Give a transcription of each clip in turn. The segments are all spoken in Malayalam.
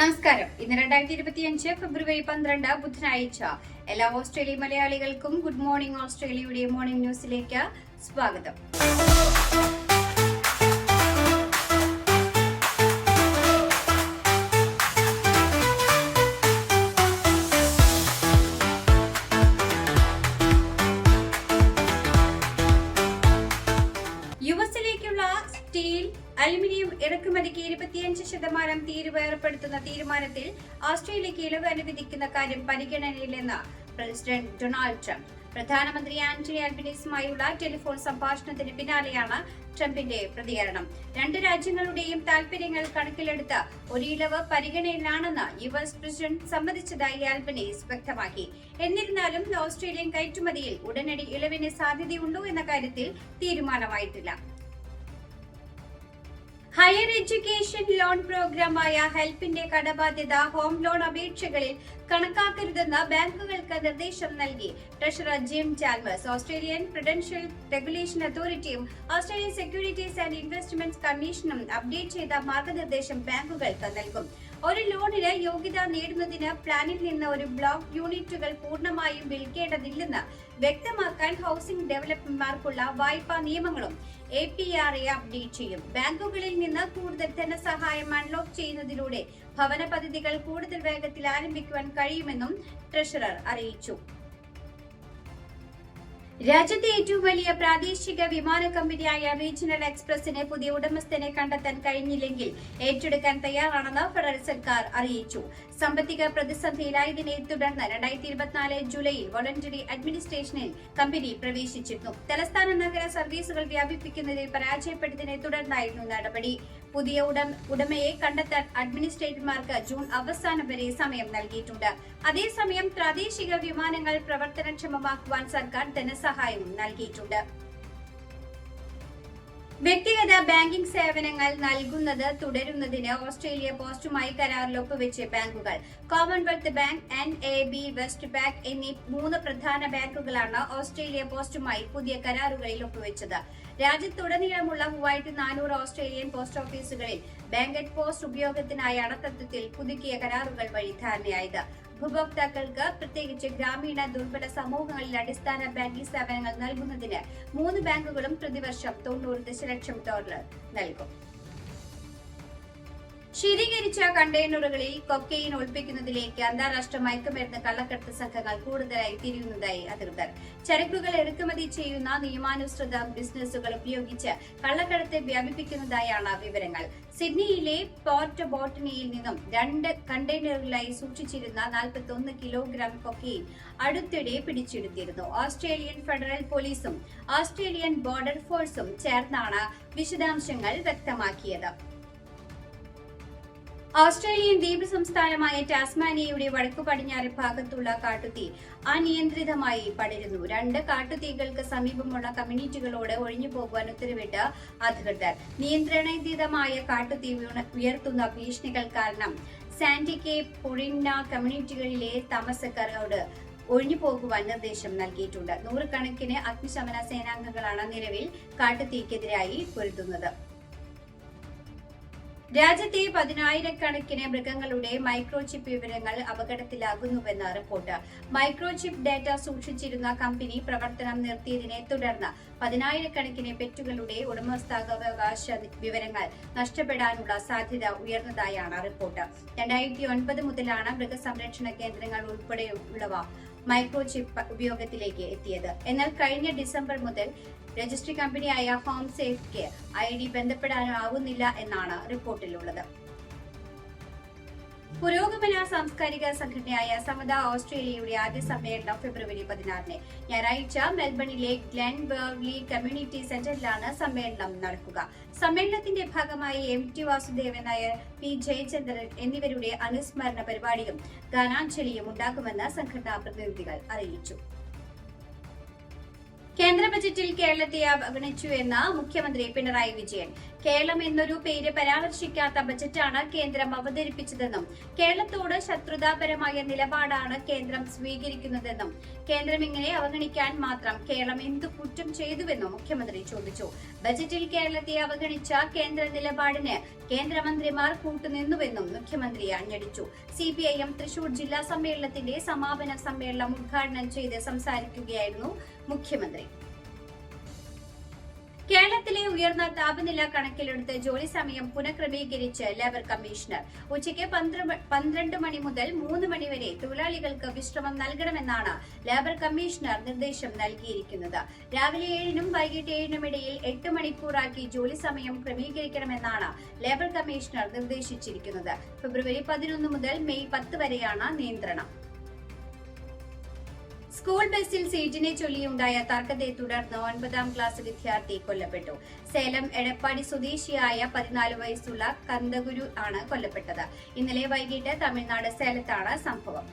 നമസ്കാരം. ഇന്ന് രണ്ടായിരത്തി ഇരുപത്തി അഞ്ച് ഫെബ്രുവരി പന്ത്രണ്ട് ബുധനാഴ്ച എല്ലാ ഓസ്ട്രേലിയ മലയാളികൾക്കും ഗുഡ് മോർണിംഗ് ഓസ്ട്രേലിയയുടെ മോർണിംഗ് ന്യൂസിലേക്ക് സ്വാഗതം. സ്റ്റീൽ അലുമിനിയം ഇറക്കുമതിക്ക് ഇരുപത്തിയഞ്ച് ശതമാനം തീരുവ ഏർപ്പെടുത്തുന്ന തീരുമാനത്തിൽ ഓസ്ട്രേലിയക്ക് ഇളവ് അനുവദിക്കുന്ന കാര്യം പരിഗണനയിലെന്ന് പ്രസിഡന്റ് ഡൊണാൾഡ് ട്രംപ്. പ്രധാനമന്ത്രി ആന്റണി അൽബിനിസുമായുള്ള ടെലിഫോൺ സംഭാഷണത്തിന് പിന്നാലെയാണ് ട്രംപിന്റെ പ്രതികരണം. രണ്ട് രാജ്യങ്ങളുടെയും താൽപര്യങ്ങൾ കണക്കിലെടുത്ത് ഒരു ഇളവ് പരിഗണനയിലാണെന്ന് യു എസ് പ്രസിഡന്റ് സമ്മതിച്ചതായി ആൽബനീസ് വ്യക്തമാക്കി. എന്നിരുന്നാലും ഓസ്ട്രേലിയൻ കയറ്റുമതിയിൽ ഉടനടി ഇളവിന് സാധ്യതയുണ്ടോ എന്ന കാര്യത്തിൽ തീരുമാനമായിട്ടില്ല. ഹയർ എഡ്യൂക്കേഷൻ ലോൺ പ്രോഗ്രാമായ ഹെൽപ്പിന്റെ കടബാധ്യത ഹോം ലോൺ അപേക്ഷകളിൽ കണക്കാക്കരുതെന്ന് ബാങ്കുകൾക്ക് നിർദ്ദേശം നൽകി. Treasurer Jim Chalmers Australian prudential regulation അതോറിറ്റിയും ഓസ്ട്രേലിയൻ സെക്യൂരിറ്റീസ് ആൻഡ് ഇൻവെസ്റ്റ്മെന്റ് കമ്മീഷനും അപ്ഡേറ്റ് ചെയ്ത മാർഗനിർദ്ദേശം ബാങ്കുകൾക്ക് നൽകും. ഒരു ലോണിന് യോഗ്യത നേടുന്നതിന് പ്ലാനിൽ നിന്ന് ഒരു ബ്ലോക്ക് യൂണിറ്റുകൾ പൂർണമായും വിൽക്കേണ്ടതില്ലെന്ന് വ്യക്തമാക്കാൻ ഹൗസിംഗ് ഡെവലപ്പർമാർക്കുള്ള വായ്പാ നിയമങ്ങളും A P R A update ചെയ്യും. ബാങ്കുകളിൽ നിന്ന് കൂടുതൽ ധനസഹായം അൺലോക്ക് ചെയ്യുന്നതിലൂടെ ഭവന പദ്ധതികൾ കൂടുതൽ വേഗത്തിൽ ആരംഭിക്കുവാൻ കഴിയുമെന്നും ട്രഷറർ അറിയിച്ചു. രാജ്യത്തെ ഏറ്റവും വലിയ പ്രാദേശിക വിമാന കമ്പനിയായ റീജിയണൽ എക്സ്പ്രസിന് പുതിയ ഉടമസ്ഥനെ കണ്ടെത്താൻ കഴിഞ്ഞില്ലെങ്കിൽ ഏറ്റെടുക്കാൻ തയ്യാറാണെന്ന് ഫെഡറൽ സർക്കാർ അറിയിച്ചു. സാമ്പത്തിക പ്രതിസന്ധിയിലായതിനെ തുടർന്ന് രണ്ടായിരത്തി ഇരുപത്തിനാല് ജൂലൈയിൽ വോളണ്ടറി അഡ്മിനിസ്ട്രേഷനിൽ കമ്പനി പ്രവേശിച്ചിരുന്നു. തലസ്ഥാന നഗര സർവീസുകൾ വ്യാപിപ്പിക്കുന്നതിൽ പരാജയപ്പെട്ടതിനെ തുടർന്നായിരുന്നു നടപടി. പുതിയ ഉടം ഉടമയെ കണ്ടെത്താൻ അഡ്മിനിസ്ട്രേറ്റർമാർക്ക് ജൂൺ അവസാനം വരെ സമയം നൽകിയിട്ടുണ്ട്. അതേസമയം പ്രാദേശിക വിമാനങ്ങൾ പ്രവർത്തനക്ഷമമാക്കുവാൻ സർക്കാർ ധനസഹായവും നൽകിയിട്ടുണ്ട്. വ്യക്തിഗത ബാങ്കിംഗ് സേവനങ്ങൾ നൽകുന്നത് തുടരുന്നതിന് ഓസ്ട്രേലിയ പോസ്റ്റുമായി കരാറിൽ ഒപ്പുവെച്ച് ബാങ്കുകൾ. Commonwealth bank N A B west bank എന്നീ മൂന്ന് പ്രധാന ബാങ്കുകളാണ് ഓസ്ട്രേലിയ പോസ്റ്റുമായി പുതിയ കരാറുകളിൽ ഒപ്പുവെച്ചത് രാജ്യത്തുടനീളമുള്ള മൂവായിരത്തി നാനൂറ് ഓസ്ട്രേലിയൻ പോസ്റ്റ് ഓഫീസുകളിൽ ബാങ്കറ്റ് പോസ്റ്റ് ഉപയോഗത്തിനായാണ് തത്വത്തിൽ പുതുക്കിയ കരാറുകൾ വഴി ധാരണയായത്. ഉപഭോക്താക്കൾക്ക് പ്രത്യേകിച്ച് ഗ്രാമീണ ദുർബല സമൂഹങ്ങളിൽ അടിസ്ഥാന ബാങ്കിംഗ് സേവനങ്ങൾ നൽകുന്നതിന് മൂന്ന് ബാങ്കുകളും പ്രതിവർഷം തൊണ്ണൂറ് ദശലക്ഷം ഡോളർ നൽകും. ശീതീകരിച്ച കണ്ടെയ്നറുകളിൽ കൊക്കെയിൻ ഒളിപ്പിക്കുന്നതിലേക്ക് അന്താരാഷ്ട്ര മയക്കുമരുന്ന് കള്ളക്കടത്ത് സംഘങ്ങൾ കൂടുതലായി തിരിയുന്നതായി അധികൃതർ. ചരക്കുകൾ ഇറക്കുമതി ചെയ്യുന്ന നിയമാനുസൃത ബിസിനസ്സുകൾ ഉപയോഗിച്ച് കള്ളക്കടത്ത് വ്യാപിപ്പിക്കുന്നതായാണ് വിവരങ്ങൾ. സിഡ്നിയിലെ പോർട്ട് ബോട്ടണിയിൽ നിന്നും രണ്ട് കണ്ടെയ്നറുകളായി സൂക്ഷിച്ചിരുന്ന നാൽപ്പത്തി കിലോഗ്രാം കൊക്കെയിൻ അടുത്തിടെ പിടിച്ചെടുത്തിരുന്നു. ഓസ്ട്രേലിയൻ ഫെഡറൽ പോലീസും ഓസ്ട്രേലിയൻ ബോർഡർ ഫോഴ്സും ചേർന്നാണ് വിശദാംശങ്ങൾ വ്യക്തമാക്കിയത്. ഓസ്ട്രേലിയൻ ദ്വീപ് സംസ്ഥാനമായ ടാസ്മാനിയയുടെ വടക്കു പടിഞ്ഞാറ് ഭാഗത്തുള്ള കാട്ടുതീ അനിയന്ത്രിതമായി പടരുന്നു. രണ്ട് കാട്ടുതീകൾക്ക് സമീപമുള്ള കമ്മ്യൂണിറ്റികളോട് ഒഴിഞ്ഞു പോകുവാൻ ഉത്തരവിട്ട് അധികൃതർ നിയന്ത്രണാതീതമായ കാട്ടുതീ ഉയർത്തുന്ന ഭീഷണികൾ കാരണം സാന്റിക്കെ പൊഴിന്ന കമ്മ്യൂണിറ്റികളിലെ താമസക്കാരോട് ഒഴിഞ്ഞു പോകുവാൻ നിർദ്ദേശം നൽകിയിട്ടുണ്ട്. നൂറുകണക്കിന് അഗ്നിശമന സേനാംഗങ്ങളാണ് നിലവിൽ കാട്ടുതീക്കെതിരായി പൊരുതുന്നത്. രാജ്യത്തെ പതിനായിരക്കണക്കിന് മൃഗങ്ങളുടെ മൈക്രോചിപ്പ് വിവരങ്ങൾ അപകടത്തിലാകുന്നുവെന്ന് റിപ്പോർട്ട്. മൈക്രോചിപ്പ് ഡാറ്റ സൂക്ഷിച്ചിരുന്ന കമ്പനി പ്രവർത്തനം നിർത്തിയതിനെ തുടർന്ന് പതിനായിരക്കണക്കിന് പെറ്റുകളുടെ ഉടമസ്ഥാവകാശ വിവരങ്ങൾ നഷ്ടപ്പെടാനുള്ള സാധ്യത ഉയർന്നതായാണ് റിപ്പോർട്ട്. രണ്ടായിരത്തി ഒൻപത് മുതലാണ് മൃഗസംരക്ഷണ കേന്ദ്രങ്ങൾ ഉൾപ്പെടെയുള്ളവ മൈക്രോചിപ്പ് ഉപയോഗത്തിലേക്ക് എത്തിയത്. എന്നാൽ കഴിഞ്ഞ ഡിസംബർ മുതൽ രജിസ്ട്രി കമ്പനിയായ ഹോം സേഫ്ക്ക് ഐ ഡി ബന്ധപ്പെടാനാവുന്നില്ല എന്നാണ് റിപ്പോർട്ടിലുള്ളത്. പുരോഗമന സാംസ്കാരിക സംഘടനയായ സമത ഓസ്ട്രേലിയയുടെ ആദ്യ സമ്മേളനം ഫെബ്രുവരി പതിനാറിന് ഞായറാഴ്ച മെൽബണിലെ ഗ്ലെൻ ബേർലി കമ്മ്യൂണിറ്റി സെന്ററിലാണ് സമ്മേളനം നടക്കുക. സമ്മേളനത്തിന്റെ ഭാഗമായി M T Vasudevan Nair P Jayachandran എന്നിവരുടെ അനുസ്മരണ പരിപാടിയും ഗാനാഞ്ജലിയും ഉണ്ടാകുമെന്ന് സംഘടനാ പ്രതിനിധികൾ അറിയിച്ചു. കേന്ദ്ര ബജറ്റിൽ കേരളത്തെ അവഗണിച്ചു എന്ന് മുഖ്യമന്ത്രി പിണറായി വിജയൻ. കേരളം എന്നൊരു പേര് പരാമർശിക്കാത്ത ബജറ്റാണ് കേന്ദ്രം അവതരിപ്പിച്ചതെന്നും കേരളത്തോട് ശത്രുതാപരമായ നിലപാടാണ് കേന്ദ്രം സ്വീകരിക്കുന്നതെന്നും കേന്ദ്രം ഇങ്ങനെ അവഗണിക്കാൻ മാത്രം കേരളം എന്തു കുറ്റം ചെയ്തുവെന്നും മുഖ്യമന്ത്രി ചോദിച്ചു. ബജറ്റിൽ കേരളത്തെ അവഗണിച്ച കേന്ദ്ര നിലപാടിന് കേന്ദ്രമന്ത്രിമാർ കൂട്ടുനിന്നുവെന്നും മുഖ്യമന്ത്രി അഞ്ഞടിച്ചു. C P I M Thrissur ജില്ലാ സമ്മേളനത്തിന്റെ സമാപന സമ്മേളനം ഉദ്ഘാടനം ചെയ്ത് സംസാരിക്കുകയായിരുന്നു മുഖ്യമന്ത്രി. കേരളത്തിലെ ഉയർന്ന താപനില കണക്കിലെടുത്ത് ജോലി സമയം പുനഃക്രമീകരിച്ച് ലേബർ കമ്മീഷണർ. ഉച്ചയ്ക്ക് പന്ത്ര- പന്ത്രണ്ട് മണി മുതൽ മൂന്ന് മണി വരെ തൊഴിലാളികൾക്ക് വിശ്രമം നൽകണമെന്നാണ് ലേബർ കമ്മീഷണർ നിർദ്ദേശം നൽകിയിരിക്കുന്നത്. രാവിലെ ഏഴിനും വൈകിട്ട് ഏഴിനും ഇടയിൽ എട്ട് മണിക്കൂറാക്കി ജോലി സമയം ക്രമീകരിക്കണമെന്നാണ് ലേബർ കമ്മീഷണർ നിർദ്ദേശിച്ചിരിക്കുന്നത്. ഫെബ്രുവരി പതിനൊന്ന് മുതൽ മെയ് പത്ത് വരെയാണ് നിയന്ത്രണം. സ്കൂൾ ബസ്സിൽ സീറ്റിനെ ചൊല്ലിയുണ്ടായ തർക്കത്തെ തുടർന്ന് ഒൻപതാം ക്ലാസ് വിദ്യാർത്ഥി കൊല്ലപ്പെട്ടു. സേലം എടപ്പാടി സ്വദേശിയായ പതിനാല് വയസ്സുള്ള കന്ദഗുരു ആണ് കൊല്ലപ്പെട്ടത്. ഇന്നലെ വൈകിട്ട് തമിഴ്നാട് സേലത്താണ് സംഭവം.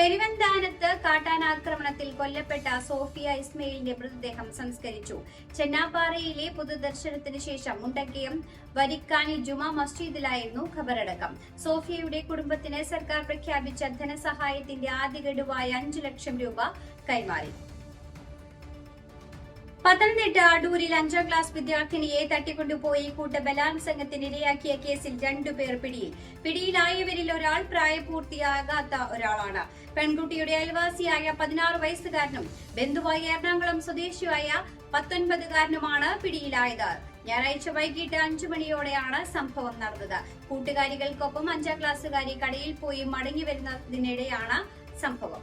പെരുവന്താനത്ത് കാട്ടാനാക്രമണത്തിൽ കൊല്ലപ്പെട്ട സോഫിയ ഇസ്മയിലിന്റെ മൃതദേഹം സംസ്കരിച്ചു. ചെന്നാപ്പാറയിലെ പൊതുദർശനത്തിന് ശേഷം മുണ്ടക്കയം വരിക്കാനി ജുമാ മസ്ജിദിലായിരുന്നു ഖബറടക്കം. സോഫിയയുടെ കുടുംബത്തിന് സർക്കാർ പ്രഖ്യാപിച്ച ധനസഹായത്തിന്റെ ആദ്യ ഗഡുവായ അഞ്ചു ലക്ഷം രൂപ കൈമാറി. പത്തനംതിട്ട അടൂരിൽ അഞ്ചാം ക്ലാസ് വിദ്യാർത്ഥിനിയെ തട്ടിക്കൊണ്ടുപോയി കൂട്ടബലാത്സംഗത്തിന് ഇരയാക്കിയ കേസിൽ രണ്ടുപേർ പിടിയിൽ. പിടിയിലായവരിൽ ഒരാൾ പ്രായപൂർത്തിയാകാത്ത ഒരാളാണ്. പെൺകുട്ടിയുടെ അയൽവാസിയായ പതിനാറ് വയസ്സുകാരനും ബന്ധുവായ എറണാകുളം സ്വദേശിയായ പത്തൊൻപതുകാരനുമാണ് പിടിയിലായത്. ഞായറാഴ്ച വൈകിട്ട് അഞ്ചു മണിയോടെയാണ് സംഭവം നടന്നത്. കൂട്ടുകാരികൾക്കൊപ്പം അഞ്ചാം ക്ലാസ്സുകാരി കടയിൽ പോയി മടങ്ങി വരുന്നതിനിടെയാണ് സംഭവം.